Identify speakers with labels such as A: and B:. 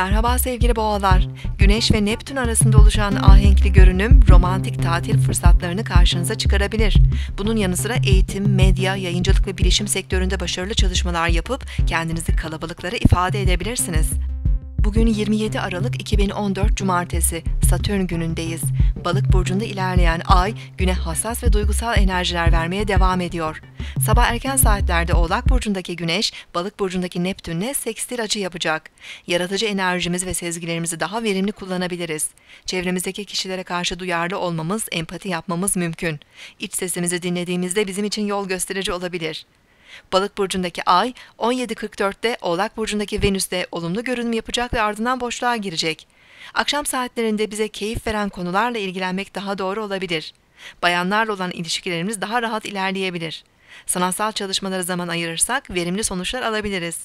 A: Merhaba sevgili boğalar. Güneş ve Neptün arasında oluşan ahenkli görünüm romantik tatil fırsatlarını karşınıza çıkarabilir. Bunun yanı sıra eğitim, medya, yayıncılık ve bilişim sektöründe başarılı çalışmalar yapıp kendinizi kalabalıklara ifade edebilirsiniz. Bugün 27 Aralık 2014 Cumartesi, Satürn günündeyiz. Balık burcunda ilerleyen ay, güne hassas ve duygusal enerjiler vermeye devam ediyor. Sabah erken saatlerde Oğlak burcundaki Güneş, Balık burcundaki Neptünle sekstil açı yapacak. Yaratıcı enerjimiz ve sezgilerimizi daha verimli kullanabiliriz. Çevremizdeki kişilere karşı duyarlı olmamız, empati yapmamız mümkün. İç sesimizi dinlediğimizde bizim için yol gösterici olabilir. Balık burcundaki Ay 17.44'te Oğlak burcundaki Venüs'te olumlu görünüm yapacak ve ardından boşluğa girecek. Akşam saatlerinde bize keyif veren konularla ilgilenmek daha doğru olabilir. Bayanlarla olan ilişkilerimiz daha rahat ilerleyebilir. Sanatsal çalışmalara zaman ayırırsak verimli sonuçlar alabiliriz.